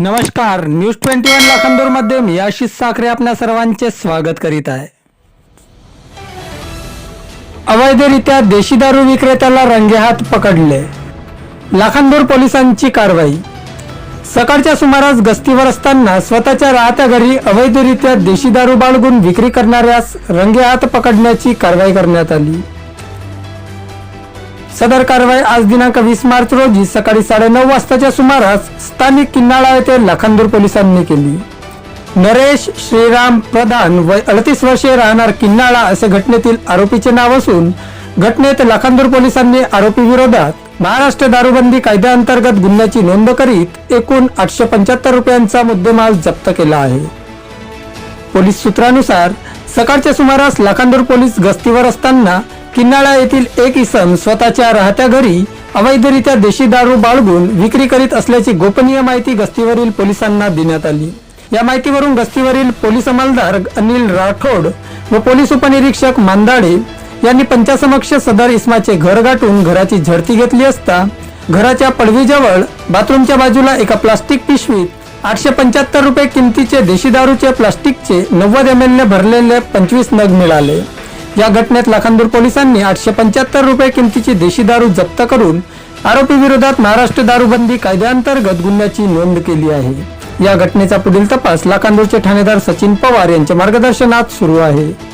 नमस्कार news twenty one लाखांदूरमध्ये मी आशिष साखरे आपल्या सर्वांचे स्वागत करीत आहे. अवैधरित्या देशी दारू विक्रेत्याला रंगेहात पकडले. लाखांदूर पोलिसांची कारवाई. सकाळच्या सुमारास गस्तीवर असताना स्वतःच्या राहत्या घरी अवैधरित्या देशी दारू बाळगून विक्री करणाऱ्यास रंगेहात पकडण्याची कारवाई करण्यात आली. सदर कारवाई आज दिनांक वीस मार्च रोजी सकाळी साडेनऊ वाजताच्या सुमारास स्थानिक किन्नाळा येथे लखनदूर पोलिसांनी केली. नरेश श्रीराम प्रधान वय अडतीस वर्षे राहणार किन्नाळा असे घटनेतील आरोपीचे नाव असून घटनेत लखांदूर पोलिसांनी आरोपी विरोधात महाराष्ट्र दारूबंदी कायद्याअंतर्गत गुन्ह्याची नोंद करीत एकूण आठशे पंच्याहत्तर रुपयांचा मुद्देमाल जप्त केला आहे. पोलीस सूत्रानुसार सकाळच्या सुमारास लाखांदूर पोलीस गस्तीवर असताना किन्नाळा येथील एक इसम स्वतःच्या राहत्या घरी अवैधरित्या देशी दारू बाळगून विक्री करीत असल्याची गोपनीय माहिती गस्तीवरील पोलिसांना देण्यात आली. या माहितीवरून गस्तीवरील पोलीस अंमलदार अनिल राठोड व पोलीस उपनिरीक्षक मांदाडे यांनी पंचासमक्ष सदर इस्माचे घर गाठून घराची झडती घेतली असता घराच्या पडवीजवळ बाथरूमच्या बाजूला एका प्लास्टिक पिशवीत आठशे पंच्याहत्तर रुपये किमतीचे देशी दारूचे प्लास्टिकचे नव्वद एम एल भरलेले पंचवीस नग मिळाले. या घटनेत लाखांदूर पोलिसांनी आठशे पंच्याहत्तर रुपये किमतीची देशी दारू जप्त करून आरोपी विरोधात महाराष्ट्र दारूबंदी कायद्याअंतर्गत गुन्ह्याची नोंद केली आहे. या घटनेचा पुढील तपास लाखांदूरचे ठाणेदार सचिन पवार यांच्या मार्गदर्शनात सुरू आहे.